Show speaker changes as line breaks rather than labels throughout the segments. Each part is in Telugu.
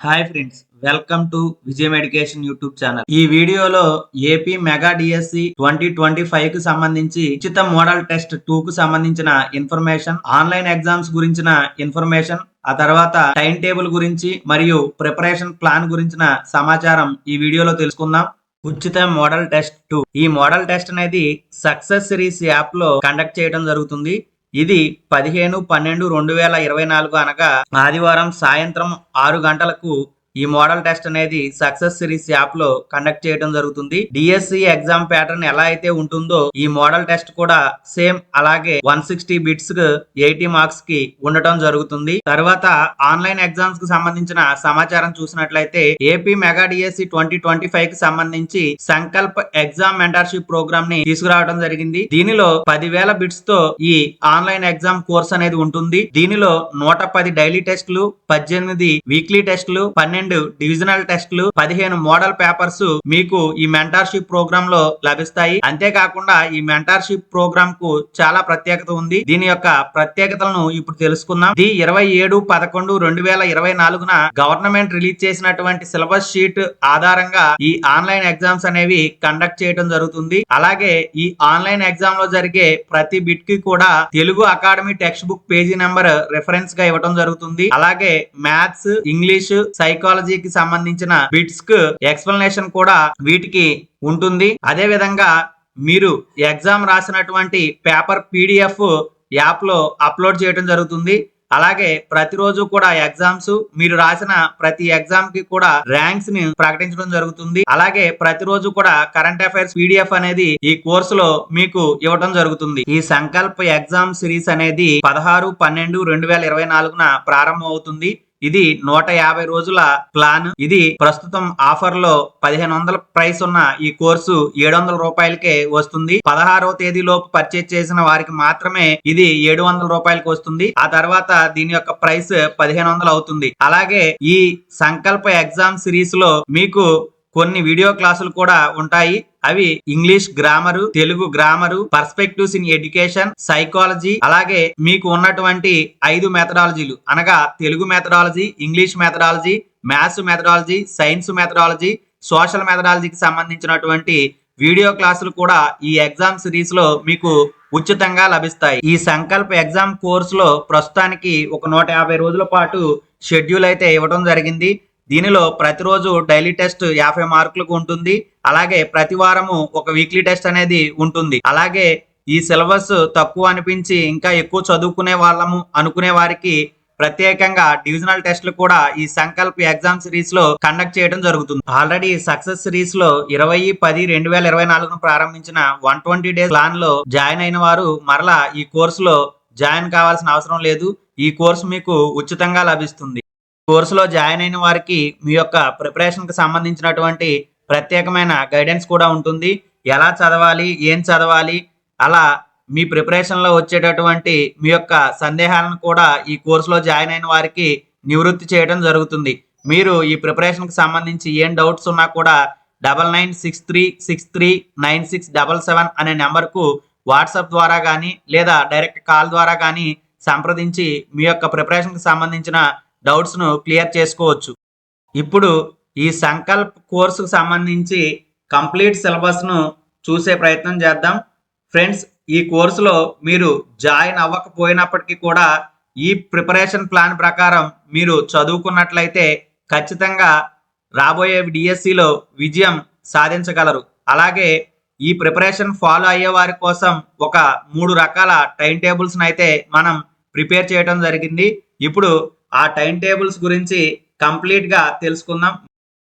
Hi friends welcome to Vijayam education YouTube channel. ఈ వీడియోలో AP mega DSC twenty twenty ఫైవ్కు సంబంధించి ఉచిత మోడల్ టెస్ట్ టూ కు సంబంధించిన ఇన్ఫర్మేషన్ ఆన్లైన్ ఎగ్జామ్స్ గురించిన ఇన్ఫర్మేషన్ ఆ తర్వాత టైం టేబుల్ గురించి మరియు ప్రిపరేషన్ ప్లాన్ గురించిన సమాచారం ఈ వీడియోలో తెలుసుకుందాం. ఉచిత మోడల్ టెస్ట్ టూ. ఈ మోడల్ టెస్ట్ అనేది సక్సెస్ సిరీస్ యాప్లో కండక్ట్ చేయడం జరుగుతుంది. ఇది పదిహేను పన్నెండు రెండు వేల ఇరవై నాలుగు అనగా ఆదివారం సాయంత్రం ఆరు గంటలకు ఈ మోడల్ టెస్ట్ అనేది సక్సెస్ సిరీస్ యాప్లో కండక్ట్ చేయడం జరుగుతుంది. డిఎస్సి ఎగ్జామ్ ప్యాటర్న్ ఎలా అయితే ఉంటుందో ఈ మోడల్ టెస్ట్ కూడా సేమ్ అలాగే వన్ సిక్స్టీ బిట్స్ ఎయిటీ మార్క్స్కి ఉండటం జరుగుతుంది. తర్వాత ఆన్లైన్ ఎగ్జామ్స్కు సంబంధించిన సమాచారం చూసినట్లయితే AP mega DSC twenty twenty ఫైవ్కి సంబంధించి సంకల్ప్ ఎగ్జామ్ మెంటర్షిప్ ప్రోగ్రామ్ని తీసుకురావడం జరిగింది. దీనిలో పదివేల బిట్స్తో ఈ ఆన్లైన్ ఎగ్జామ్ కోర్స్ అనేది ఉంటుంది. దీనిలో నూట పది డైలీ టెస్టులు పద్దెనిమిది వీక్లీ టెస్టులు పన్నెండు డివిజనల్ టెస్టులు పదిహేను మోడల్ పేపర్స్ మీకు ఈ మెంటర్షిప్ ప్రోగ్రామ్లో లభిస్తాయి. అంతేకాకుండా ఈ మెంటార్షిప్ ప్రోగ్రామ్కు చాలా ప్రత్యేకత ఉంది. దీని యొక్క ప్రత్యేకతలను ఇప్పుడు తెలుసుకుందాం. ఇది ఇరవై ఏడు పదకొండు రెండు వేల ఇరవై నాలుగున గవర్నమెంట్ రిలీజ్ చేసినటువంటి సిలబస్ షీట్ ఆధారంగా ఈ ఆన్లైన్ ఎగ్జామ్స్ అనేవి కండక్ట్ చేయడం జరుగుతుంది. అలాగే ఈ ఆన్లైన్ ఎగ్జామ్లో జరిగే ప్రతి బిట్కి కూడా Telugu Academy text book page number రెఫరెన్స్గా ఇవ్వడం జరుగుతుంది. అలాగే మ్యాథ్స్ ఇంగ్లీష్ సైకాలజీకి సంబంధించిన బిట్స్కు ఎక్స్ప్లెనేషన్ కూడా వీటికి ఉంటుంది. అదే విధంగా మీరు ఎగ్జామ్ రాసినటువంటి పేపర్ పీడిఎఫ్ యాప్లో అప్లోడ్ చేయడం జరుగుతుంది. అలాగే ప్రతిరోజు కూడా ఎగ్జామ్స్ మీరు రాసిన ప్రతి ఎగ్జామ్కి కూడా ర్యాంక్స్ని ప్రకటించడం జరుగుతుంది. అలాగే ప్రతిరోజు కూడా కరెంట్ అఫైర్స్ పీడిఎఫ్ అనేది ఈ కోర్సులో మీకు ఇవ్వడం జరుగుతుంది. ఈ సంకల్ప ఎగ్జామ్ సిరీస్ అనేది పదహారు పన్నెండు రెండు వేల ఇరవై నాలుగున ప్రారంభం అవుతుంది ఇది నూట యాభై రోజుల ప్లాన్. ఇది ప్రస్తుతం ఆఫర్లో పదిహేను వందల ప్రైస్ ఉన్న ఈ కోర్సు ఏడు వందల రూపాయలకే వస్తుంది. పదహారవ తేదీలోపు పర్చేజ్ చేసిన వారికి మాత్రమే ఇది ఏడు వందల రూపాయలకి వస్తుంది. ఆ తర్వాత దీని యొక్క ప్రైస్ పదిహేను వందలు అవుతుంది. అలాగే ఈ సంకల్ప ఎగ్జామ్ సిరీస్లో మీకు కొన్ని వీడియో క్లాసులు కూడా ఉంటాయి. అవి English grammar Telugu grammar perspectives in education psychology అలాగే మీకు ఉన్నటువంటి ఐదు మెథడాలజీలు. అనగా Telugu methodology English methodology maths methodology science methodology social మెథడాలజీకి సంబంధించినటువంటి వీడియో క్లాసులు కూడా ఈ ఎగ్జామ్ సిరీస్లో మీకు ఉచితంగా లభిస్తాయి. ఈ సంకల్ప ఎగ్జామ్ కోర్సులో ప్రస్తుతానికి ఒక నూట యాభై రోజుల పాటు షెడ్యూల్ అయితే ఇవ్వడం జరిగింది. దీనిలో ప్రతిరోజు డైలీ టెస్ట్ యాభై మార్కులకు ఉంటుంది. అలాగే ప్రతి వారము ఒక వీక్లీ టెస్ట్ అనేది ఉంటుంది. అలాగే ఈ సిలబస్ తక్కువ అనిపించి ఇంకా ఎక్కువ చదువుకునే వాళ్ళము అనుకునే వారికి ప్రత్యేకంగా డివిజనల్ టెస్ట్లు కూడా ఈ సంకల్ప్ ఎగ్జామ్ సిరీస్లో కండక్ట్ చేయడం జరుగుతుంది. ఆల్రెడీ సక్సెస్ సిరీస్లో ఇరవై పది రెండు వేల ఇరవై నాలుగును ప్రారంభించిన వన్ ట్వంటీ డేస్ ప్లాన్లో జాయిన్ అయిన వారు మరలా ఈ కోర్సులో జాయిన్ కావాల్సిన అవసరం లేదు. ఈ కోర్సు మీకు ఉచితంగా లభిస్తుంది. కోర్సులో జాయిన్ అయిన వారికి మీ యొక్క ప్రిపరేషన్కి సంబంధించినటువంటి ప్రత్యేకమైన గైడెన్స్ కూడా ఉంటుంది. ఎలా చదవాలి ఏం చదవాలి అలా మీ ప్రిపరేషన్లో వచ్చేటటువంటి మీ యొక్క సందేహాలను కూడా ఈ కోర్సులో జాయిన్ అయిన వారికి నివృత్తి చేయడం జరుగుతుంది. మీరు ఈ ప్రిపరేషన్కి సంబంధించి ఏం డౌట్స్ ఉన్నా కూడా double nine six three six three nine six double seven అనే నెంబర్కు వాట్సాప్ ద్వారా కానీ లేదా డైరెక్ట్ కాల్ ద్వారా కానీ సంప్రదించి మీ యొక్క ప్రిపరేషన్కి సంబంధించిన డౌట్స్ను క్లియర్ చేసుకోవచ్చు. ఇప్పుడు ఈ సంకల్ప్ కోర్సుకు సంబంధించి కంప్లీట్ సిలబస్ను చూసే ప్రయత్నం చేద్దాం. ఫ్రెండ్స్ ఈ కోర్సులో మీరు జాయిన్ అవ్వకపోయినప్పటికీ కూడా ఈ ప్రిపరేషన్ ప్లాన్ ప్రకారం మీరు చదువుకున్నట్లయితే ఖచ్చితంగా రాబోయే డిఎస్సిలో విజయం సాధించగలరు. అలాగే ఈ ప్రిపరేషన్ ఫాలో అయ్యే వారి కోసం ఒక మూడు రకాల టైం టేబుల్స్ని అయితే మనం ప్రిపేర్ చేయడం జరిగింది. ఇప్పుడు ఆ టైం టేబుల్స్ గురించి కంప్లీట్గా తెలుసుకుందాం.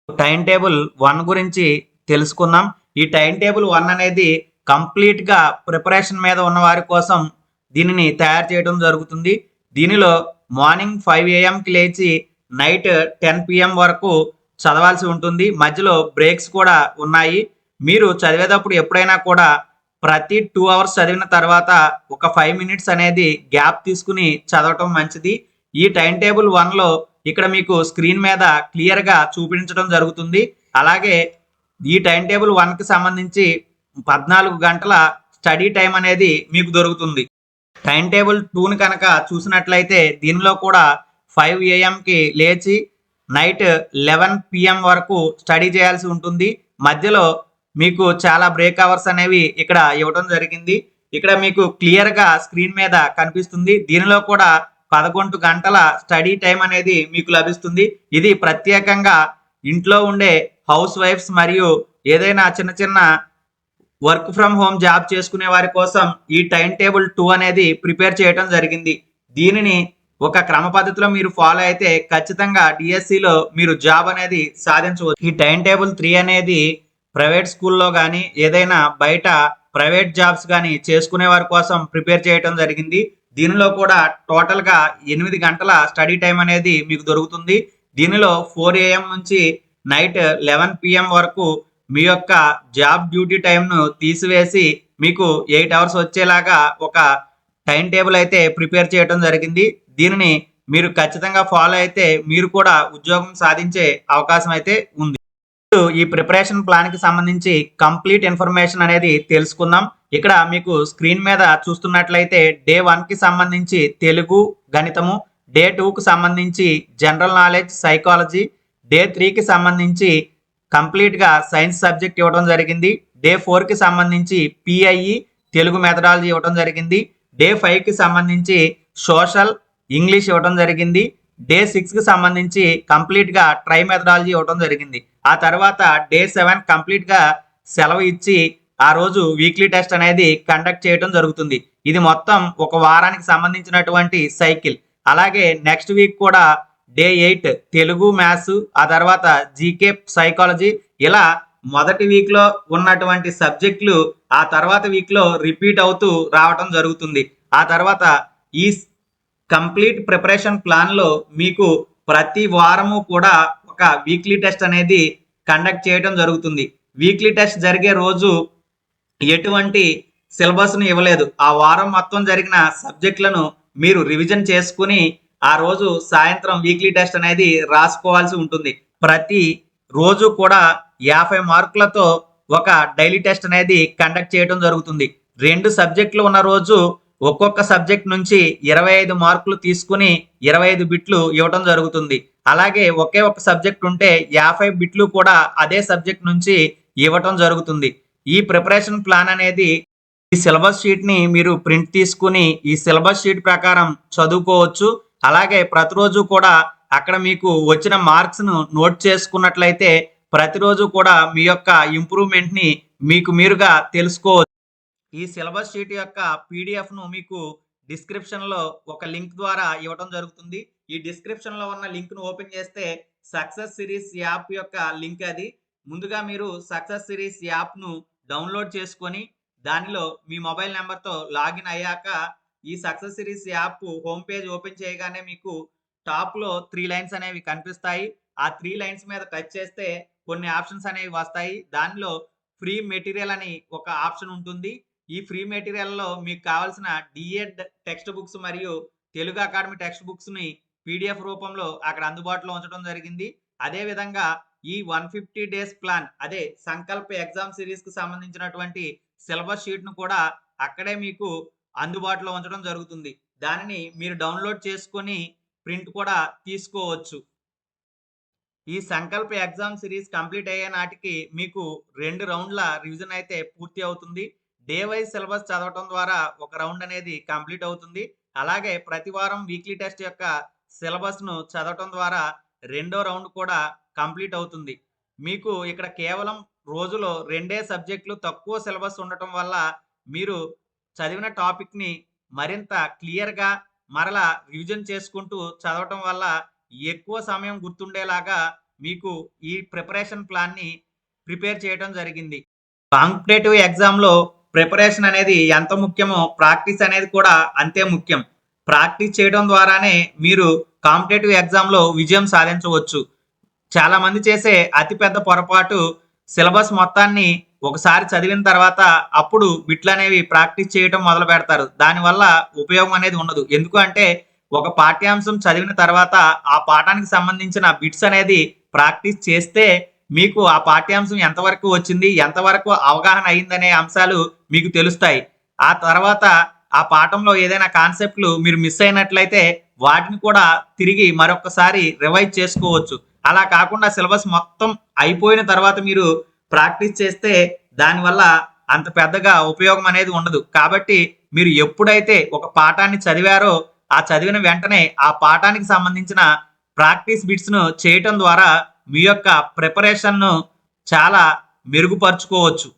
టైం టేబుల్ వన్ గురించి తెలుసుకుందాం. ఈ టైం టేబుల్ వన్ అనేది కంప్లీట్గా ప్రిపరేషన్ మీద ఉన్న వారి కోసం దీనిని తయారు చేయడం జరుగుతుంది. దీనిలో మార్నింగ్ ఫైవ్ ఏఎంకి లేచి నైట్ టెన్ పిఎం వరకు చదవాల్సి ఉంటుంది. మధ్యలో బ్రేక్స్ కూడా ఉన్నాయి. మీరు చదివేటప్పుడు ఎప్పుడైనా కూడా ప్రతి టూ అవర్స్ చదివిన తర్వాత ఒక ఫైవ్ మినిట్స్ అనేది గ్యాప్ తీసుకుని చదవటం మంచిది. ఈ టైం టేబుల్ వన్లో ఇక్కడ మీకు స్క్రీన్ మీద క్లియర్గా చూపించడం జరుగుతుంది. అలాగే ఈ టైం టేబుల్ వన్కి సంబంధించి పద్నాలుగు గంటల స్టడీ టైం అనేది మీకు దొరుకుతుంది. టైం టేబుల్ టూని కనుక చూసినట్లయితే దీనిలో కూడా ఫైవ్ ఏఎంకి లేచి నైట్ లెవెన్ పిఎం వరకు స్టడీ చేయాల్సి ఉంటుంది. మధ్యలో మీకు చాలా బ్రేక్ అవర్స్ అనేవి ఇక్కడ ఇవ్వడం జరిగింది. ఇక్కడ మీకు క్లియర్గా స్క్రీన్ మీద కనిపిస్తుంది. దీనిలో కూడా పదకొండు గంటల స్టడీ టైం అనేది మీకు లభిస్తుంది. ఇది ప్రత్యేకంగా ఇంట్లో ఉండే హౌస్ వైఫ్స్ మరియు ఏదైనా చిన్న చిన్న వర్క్ ఫ్రమ్ హోమ్ జాబ్ చేసుకునే వారి కోసం ఈ టైం టేబుల్ టూ అనేది ప్రిపేర్ చేయడం జరిగింది. దీనిని ఒక క్రమ పద్ధతిలో మీరు ఫాలో అయితే ఖచ్చితంగా డిఎస్సిలో మీరు జాబ్ అనేది సాధించవచ్చు. ఈ టైం టేబుల్ త్రీ అనేది ప్రైవేట్ స్కూల్లో కానీ ఏదైనా బయట ప్రైవేట్ జాబ్స్ కానీ చేసుకునే వారి కోసం ప్రిపేర్ చేయడం జరిగింది. దీనిలో కూడా టోటల్గా ఎనిమిది గంటల స్టడీ టైం అనేది మీకు దొరుకుతుంది. దీనిలో ఫోర్ ఏఎం నుంచి నైట్ లెవెన్ పిఎం వరకు మీ యొక్క జాబ్ డ్యూటీ టైంను తీసివేసి మీకు ఎయిట్ అవర్స్ వచ్చేలాగా ఒక టైం టేబుల్ అయితే ప్రిపేర్ చేయడం జరిగింది. దీనిని మీరు ఖచ్చితంగా ఫాలో అయితే మీరు కూడా ఉద్యోగం సాధించే అవకాశం అయితే ఉంది. ఈ ప్రిపరేషన్ ప్లాన్కి సంబంధించి కంప్లీట్ ఇన్ఫర్మేషన్ అనేది తెలుసుకుందాం. ఇక్కడ మీకు స్క్రీన్ మీద చూస్తున్నట్లయితే డే వన్కి సంబంధించి తెలుగు గణితము డే టూకి సంబంధించి జనరల్ నాలెడ్జ్ సైకాలజీ డే త్రీకి సంబంధించి కంప్లీట్గా సైన్స్ సబ్జెక్ట్ ఇవ్వడం జరిగింది. డే ఫోర్కి సంబంధించి పిఐఈ తెలుగు మెథడాలజీ ఇవ్వడం జరిగింది. డే ఫైవ్కి సంబంధించి సోషల్ ఇంగ్లీష్ ఇవ్వడం జరిగింది. డే సిక్స్కి సంబంధించి కంప్లీట్గా ట్రై మెథడాలజీ ఇవ్వడం జరిగింది. ఆ తర్వాత డే సెవెన్ కంప్లీట్గా సెలవు ఇచ్చి ఆ రోజు వీక్లీ టెస్ట్ అనేది కండక్ట్ చేయడం జరుగుతుంది. ఇది మొత్తం ఒక వారానికి సంబంధించినటువంటి సైకిల్. అలాగే నెక్స్ట్ వీక్ కూడా డే ఎయిట్ తెలుగు మ్యాథ్స్ ఆ తర్వాత జీకే సైకాలజీ ఇలా మొదటి వీక్లో ఉన్నటువంటి సబ్జెక్టులు ఆ తర్వాత వీక్లో రిపీట్ అవుతూ రావటం జరుగుతుంది. ఆ తర్వాత ఈ కంప్లీట్ ప్రిపరేషన్ ప్లాన్లో మీకు ప్రతి వారము కూడా ఒక వీక్లీ టెస్ట్ అనేది కండక్ట్ చేయడం జరుగుతుంది. వీక్లీ టెస్ట్ జరిగే రోజు ఎటువంటి సిలబస్ను ఇవ్వలేదు. ఆ వారం మొత్తం జరిగిన సబ్జెక్టులను మీరు రివిజన్ చేసుకుని ఆ రోజు సాయంత్రం వీక్లీ టెస్ట్ అనేది రాసుకోవాల్సి ఉంటుంది. ప్రతి రోజు కూడా యాభై మార్కులతో ఒక డైలీ టెస్ట్ అనేది కండక్ట్ చేయడం జరుగుతుంది. రెండు సబ్జెక్టులు ఉన్న రోజు ఒక్కొక్క సబ్జెక్ట్ నుంచి ఇరవై ఐదు మార్కులు తీసుకుని ఇరవై ఐదు బిట్లు ఇవ్వడం జరుగుతుంది. అలాగే ఒకే ఒక సబ్జెక్ట్ ఉంటే యాభై బిట్లు కూడా అదే సబ్జెక్ట్ నుంచి ఇవ్వటం జరుగుతుంది. ఈ ప్రిపరేషన్ ప్లాన్ అనేది ఈ సిలబస్ షీట్ని మీరు ప్రింట్ తీసుకుని ఈ సిలబస్ షీట్ ప్రకారం చదువుకోవచ్చు. అలాగే ప్రతిరోజు కూడా అక్కడ మీకు వచ్చిన మార్క్స్ను నోట్ చేసుకున్నట్లయితే ప్రతిరోజు కూడా మీ యొక్క ఇంప్రూవ్మెంట్ని మీకు మీరుగా తెలుసుకోవచ్చు. ఈ సిలబస్ షీట్ యొక్క పీడిఎఫ్ను మీకు డిస్క్రిప్షన్లో ఒక లింక్ ద్వారా ఇవ్వడం జరుగుతుంది. ఈ డిస్క్రిప్షన్లో ఉన్న లింక్ను ఓపెన్ చేస్తే సక్సెస్ సిరీస్ యాప్ యొక్క లింక్ అది. ముందుగా మీరు సక్సెస్ సిరీస్ యాప్ను డౌన్లోడ్ చేసుకొని దానిలో మీ మొబైల్ నెంబర్తో లాగిన్ అయ్యాక ఈ success series app home page open చేయగానే మీకు టాప్లో త్రీ లైన్స్ అనేవి కనిపిస్తాయి. ఆ త్రీ లైన్స్ మీద టచ్ చేస్తే కొన్ని ఆప్షన్స్ అనేవి వస్తాయి. దానిలో ఫ్రీ మెటీరియల్ అని ఒక ఆప్షన్ ఉంటుంది. ఈ ఫ్రీ మెటీరియల్లో మీకు కావాల్సిన డిఎడ్ టెక్స్ట్ బుక్స్ మరియు తెలుగు అకాడమీ టెక్స్ట్ బుక్స్ని పీడిఎఫ్ రూపంలో అక్కడ అందుబాటులో ఉంచడం జరిగింది. అదే విధంగా ఈ వన్ ఫిఫ్టీ డేస్ ప్లాన్ అదే సంకల్ప ఎగ్జామ్ సిరీస్కు సంబంధించినటువంటి సిలబస్ షీట్ను కూడా అక్కడే మీకు అందుబాటులో ఉంచడం జరుగుతుంది. దానిని మీరు డౌన్లోడ్ చేసుకొని ప్రింట్ కూడా తీసుకోవచ్చు. ఈ సంకల్ప ఎగ్జామ్ సిరీస్ కంప్లీట్ అయ్యే నాటికి మీకు రెండు రౌండ్ల రివిజన్ అయితే పూర్తి అవుతుంది. డే వైజ్ సిలబస్ చదవటం ద్వారా ఒక రౌండ్ అనేది కంప్లీట్ అవుతుంది. అలాగే ప్రతి వారం వీక్లీ టెస్ట్ యొక్క సిలబస్ను చదవటం ద్వారా రెండో రౌండ్ కూడా కంప్లీట్ అవుతుంది. మీకు ఇక్కడ కేవలం రోజులో రెండే సబ్జెక్టులు తక్కువ సిలబస్ ఉండటం వల్ల మీరు చదివిన టాపిక్ని మరింత క్లియర్గా మరలా రివిజన్ చేసుకుంటూ చదవటం వల్ల ఎక్కువ సమయం గుర్తుండేలాగా మీకు ఈ ప్రిపరేషన్ ప్లాన్ని ప్రిపేర్ చేయడం జరిగింది. కాంపిటేటివ్ ఎగ్జామ్లో ప్రిపరేషన్ అనేది ఎంత ముఖ్యమో ప్రాక్టీస్ అనేది కూడా అంతే ముఖ్యం. ప్రాక్టీస్ చేయడం ద్వారానే మీరు కాంపిటేటివ్ ఎగ్జామ్లో విజయం సాధించవచ్చు. చాలామంది చేసే అతిపెద్ద పొరపాటు సిలబస్ మొత్తాన్ని ఒకసారి చదివిన తర్వాత అప్పుడు బిట్లు అనేవి ప్రాక్టీస్ చేయడం మొదలు పెడతారు. దానివల్ల ఉపయోగం అనేది ఉండదు. ఎందుకు అంటే ఒక పాఠ్యాంశం చదివిన తర్వాత ఆ పాఠానికి సంబంధించిన బిట్స్ అనేది ప్రాక్టీస్ చేస్తే మీకు ఆ పాఠ్యాంశం ఎంతవరకు వచ్చింది ఎంతవరకు అవగాహన అయిందనే అంశాలు మీకు తెలుస్తాయి. ఆ తర్వాత ఆ పాఠంలో ఏదైనా కాన్సెప్ట్లు మీరు మిస్ అయినట్లయితే వాటిని కూడా తిరిగి మరొకసారి రివైజ్ చేసుకోవచ్చు. అలా కాకుండా సిలబస్ మొత్తం అయిపోయిన తర్వాత మీరు ప్రాక్టీస్ చేస్తే దానివల్ల అంత పెద్దగా ఉపయోగం అనేది ఉండదు. కాబట్టి మీరు ఎప్పుడైతే ఒక పాఠాన్ని చదివారో ఆ చదివిన వెంటనే ఆ పాఠానికి సంబంధించిన ప్రాక్టీస్ బిట్స్ను చేయటం ద్వారా మీ యొక్క ప్రిపరేషన్ను చాలా మెరుగుపరుచుకోవచ్చు.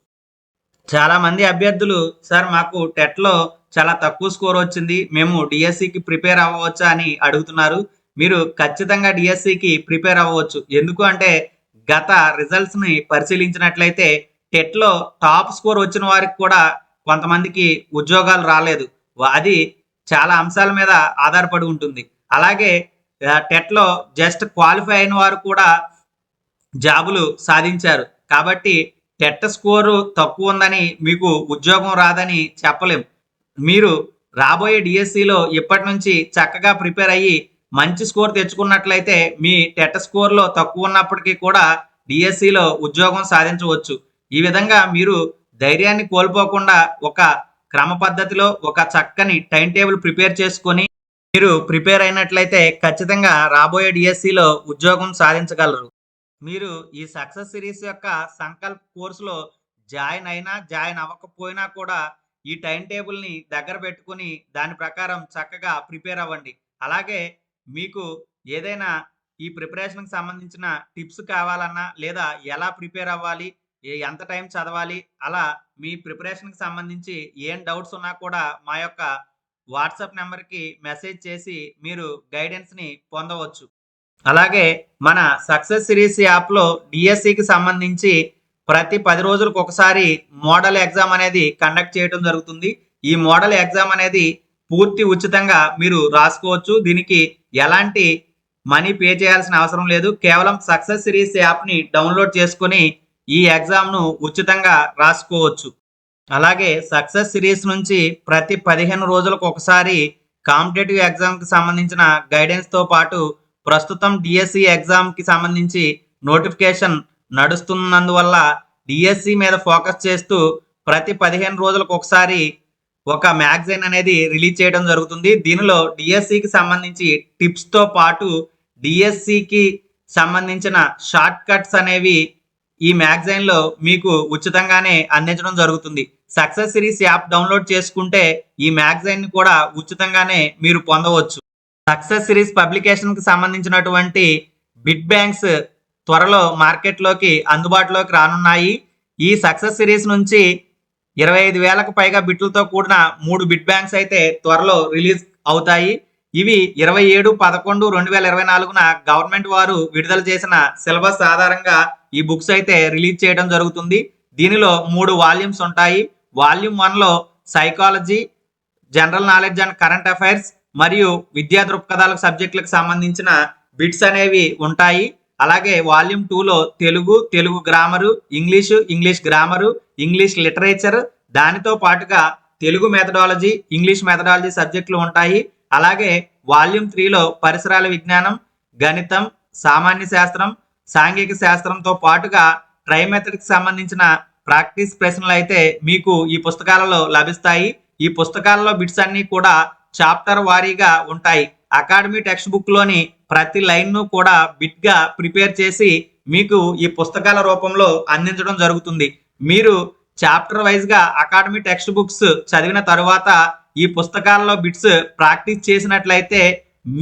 చాలా మంది అభ్యర్థులు సార్ మాకు టెట్లో చాలా తక్కువ స్కోర్ వచ్చింది. మేము డిఎస్సికి ప్రిపేర్ అవ్వవచ్చా? అని అడుగుతున్నారు. మీరు ఖచ్చితంగా డిఎస్సికి ప్రిపేర్ అవ్వవచ్చు. ఎందుకు అంటే గత రిజల్ట్స్ని పరిశీలించినట్లయితే టెట్లో టాప్ స్కోర్ వచ్చిన వారికి కూడా కొంతమందికి ఉద్యోగాలు రాలేదు. అది చాలా అంశాల మీద ఆధారపడి ఉంటుంది. అలాగే టెట్లో జస్ట్ క్వాలిఫై అయిన వారు కూడా జాబులు సాధించారు. కాబట్టి టెట్ స్కోరు తక్కువ ఉందని మీకు ఉద్యోగం రాదని చెప్పలేం. మీరు రాబోయే డిఎస్సిలో ఇప్పటి నుంచి చక్కగా ప్రిపేర్ అయ్యి మంచి స్కోర్ తెచ్చుకున్నట్లయితే మీ టెట్ స్కోర్లో తక్కువ ఉన్నప్పటికీ కూడా డిఎస్సిలో ఉద్యోగం సాధించవచ్చు. ఈ విధంగా మీరు ధైర్యాన్ని కోల్పోకుండా ఒక క్రమ పద్ధతిలో ఒక చక్కని టైం టేబుల్ ప్రిపేర్ చేసుకొని మీరు ప్రిపేర్ అయినట్లయితే ఖచ్చితంగా రాబోయే డిఎస్సిలో ఉద్యోగం సాధించగలరు. మీరు ఈ సక్సెస్ సిరీస్ యొక్క సంకల్ప్ కోర్సులో జాయిన్ అయినా జాయిన్ అవ్వకపోయినా కూడా ఈ టైం టేబుల్ని దగ్గర పెట్టుకుని దాని ప్రకారం చక్కగా ప్రిపేర్ అవ్వండి. అలాగే మీకు ఏదైనా ఈ ప్రిపరేషన్కి సంబంధించిన టిప్స్ కావాలన్నా లేదా ఎలా ప్రిపేర్ అవ్వాలి ఎంత టైం చదవాలి అలా మీ ప్రిపరేషన్కి సంబంధించి ఏం డౌట్స్ ఉన్నా కూడా మా యొక్క వాట్సాప్ నెంబర్కి మెసేజ్ చేసి మీరు గైడెన్స్ని పొందవచ్చు. అలాగే మన సక్సెస్ సిరీస్ యాప్లో డిఎస్సికి సంబంధించి ప్రతి పది రోజులకు ఒకసారి మోడల్ ఎగ్జామ్ అనేది కండక్ట్ చేయడం జరుగుతుంది. ఈ మోడల్ ఎగ్జామ్ అనేది పూర్తి ఉచితంగా మీరు రాసుకోవచ్చు. దీనికి ఎలాంటి మనీ పే చేయాల్సిన అవసరం లేదు. కేవలం సక్సెస్ సిరీస్ యాప్ని డౌన్లోడ్ చేసుకొని ఈ ఎగ్జామ్ను ఉచితంగా రాసుకోవచ్చు. అలాగే సక్సెస్ సిరీస్ నుంచి ప్రతి పదిహేను రోజులకు ఒకసారి కాంపిటేటివ్ ఎగ్జామ్కి సంబంధించిన గైడెన్స్తో పాటు ప్రస్తుతం డిఎస్సి ఎగ్జామ్కి సంబంధించి నోటిఫికేషన్ నడుస్తున్నందువల్ల డిఎస్సి మీద ఫోకస్ చేస్తూ ప్రతి పదిహేను రోజులకు ఒకసారి ఒక మ్యాగజైన్ అనేది రిలీజ్ చేయడం జరుగుతుంది. దీనిలో డిఎస్సికి సంబంధించి టిప్స్తో పాటు డిఎస్సికి సంబంధించిన షార్ట్ కట్స్ అనేవి ఈ మ్యాగజైన్లో మీకు ఉచితంగానే అందించడం జరుగుతుంది. సక్సెస్ సిరీస్ యాప్ డౌన్లోడ్ చేసుకుంటే ఈ మ్యాగజైన్ కూడా ఉచితంగానే మీరు పొందవచ్చు. సక్సెస్ సిరీస్ పబ్లికేషన్కి సంబంధించినటువంటి బిట్ బ్యాంక్స్ త్వరలో మార్కెట్లోకి అందుబాటులోకి రానున్నాయి. ఈ సక్సెస్ సిరీస్ నుంచి ఇరవై ఐదు వేలకు పైగా బిట్లతో కూడిన మూడు బిట్ బ్యాంక్స్ అయితే త్వరలో రిలీజ్ అవుతాయి. ఇవి ఇరవై ఏడు పదకొండు రెండు వేల ఇరవై నాలుగున గవర్నమెంట్ వారు విడుదల చేసిన సిలబస్ ఆధారంగా ఈ బుక్స్ అయితే రిలీజ్ చేయడం జరుగుతుంది. దీనిలో మూడు వాల్యూమ్స్ ఉంటాయి. వాల్యూమ్ వన్లో psychology general knowledge and current affairs మరియు విద్యా దృక్పథాలకు సబ్జెక్టులకు సంబంధించిన బిట్స్ అనేవి ఉంటాయి. అలాగే వాల్యూమ్ టూలో Telugu Telugu grammar English English grammar English literature దానితో పాటుగా తెలుగు మెథడాలజీ ఇంగ్లీష్ మెథడాలజీ సబ్జెక్టులు ఉంటాయి. అలాగే వాల్యూమ్ త్రీలో పరిసరాల విజ్ఞానం గణితం సామాన్య శాస్త్రం సాంఘిక శాస్త్రంతో పాటుగా ట్రైమెథడ్కి సంబంధించిన ప్రాక్టీస్ ప్రశ్నలు అయితే మీకు ఈ పుస్తకాలలో లభిస్తాయి. ఈ పుస్తకాలలో బిట్స్ అన్నీ కూడా చాప్టర్ వారీగా ఉంటాయి. అకాడమీ టెక్స్ట్ బుక్లోని ప్రతి లైన్ను కూడా బిట్గా ప్రిపేర్ చేసి మీకు ఈ పుస్తకాల రూపంలో అందించడం జరుగుతుంది. మీరు చాప్టర్ వైజ్గా అకాడమీ టెక్స్ట్ బుక్స్ చదివిన తరువాత ఈ పుస్తకాలలో బిట్స్ ప్రాక్టీస్ చేసినట్లయితే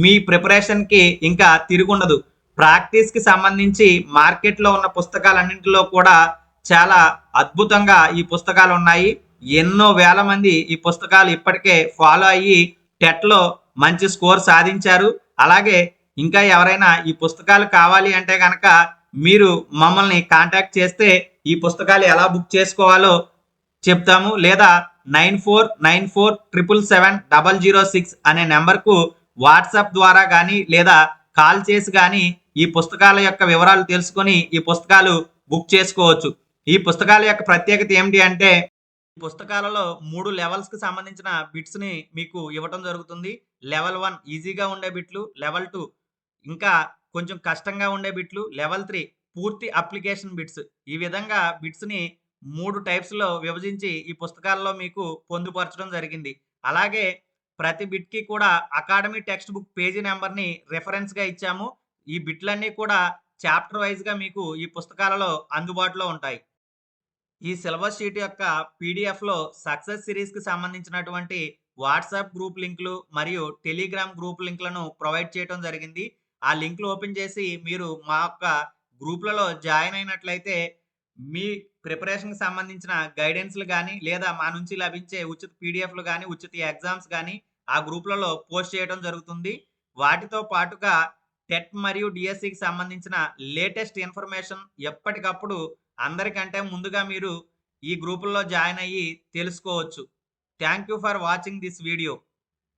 మీ ప్రిపరేషన్కి ఇంకా తిరుగుండదు. ప్రాక్టీస్కి సంబంధించి మార్కెట్లో ఉన్న పుస్తకాలన్నింటిలో కూడా చాలా అద్భుతంగా ఈ పుస్తకాలు ఉన్నాయి ఎన్నో వేల మంది ఈ పుస్తకాలు ఇప్పటికే ఫాలో అయ్యి టెట్లో మంచి స్కోర్ సాధించారు. అలాగే ఇంకా ఎవరైనా ఈ పుస్తకాలు కావాలి అంటే కనుక మీరు మమ్మల్ని కాంటాక్ట్ చేస్తే ఈ పుస్తకాలు ఎలా బుక్ చేసుకోవాలో చెప్తాము. లేదా nine four nine four triple seven double zero six అనే నెంబర్కు వాట్సాప్ ద్వారా కానీ లేదా కాల్ చేసి కానీ ఈ పుస్తకాల యొక్క వివరాలు తెలుసుకొని ఈ పుస్తకాలు బుక్ చేసుకోవచ్చు. ఈ పుస్తకాల యొక్క ప్రత్యేకత ఏమిటి అంటే పుస్తకాలలో మూడు లెవెల్స్కి సంబంధించిన బిట్స్ని మీకు ఇవ్వటం జరుగుతుంది. లెవెల్ వన్ ఈజీగా ఉండే బిట్లు లెవెల్ టూ ఇంకా కొంచెం కష్టంగా ఉండే బిట్లు లెవెల్ త్రీ పూర్తి అప్లికేషన్ బిట్స్ ఈ విధంగా బిట్స్ని మూడు టైప్స్లో విభజించి ఈ పుస్తకాల్లో మీకు పొందుపరచడం జరిగింది. అలాగే ప్రతి బిట్కి కూడా అకాడమీ టెక్స్ట్ బుక్ పేజీ నెంబర్ని రెఫరెన్స్గా ఇచ్చాము. ఈ బిట్లన్నీ కూడా చాప్టర్ వైజ్గా మీకు ఈ పుస్తకాలలో అందుబాటులో ఉంటాయి. ఈ సిలబస్ షీట్ యొక్క పీడిఎఫ్లో సక్సెస్ సిరీస్కి సంబంధించినటువంటి వాట్సాప్ గ్రూప్ లింకులు మరియు టెలిగ్రామ్ గ్రూప్ లింక్లను ప్రొవైడ్ చేయడం జరిగింది. ఆ లింక్లు ఓపెన్ చేసి మీరు మా యొక్క గ్రూప్లలో జాయిన్ అయినట్లయితే మీ ప్రిపరేషన్కి సంబంధించిన గైడెన్స్లు కానీ లేదా మా నుంచి లభించే ఉచిత పీడిఎఫ్లు కానీ ఉచిత ఎగ్జామ్స్ కానీ ఆ గ్రూప్లలో పోస్ట్ చేయడం జరుగుతుంది. వాటితో పాటుగా టెట్ మరియు డిఎస్సికి సంబంధించిన లేటెస్ట్ ఇన్ఫర్మేషన్ ఎప్పటికప్పుడు అందరికంటే ముందుగా మీరు ఈ గ్రూపుల్లో జాయిన్ అయ్యి తెలుసుకోవచ్చు. Thank you for watching this video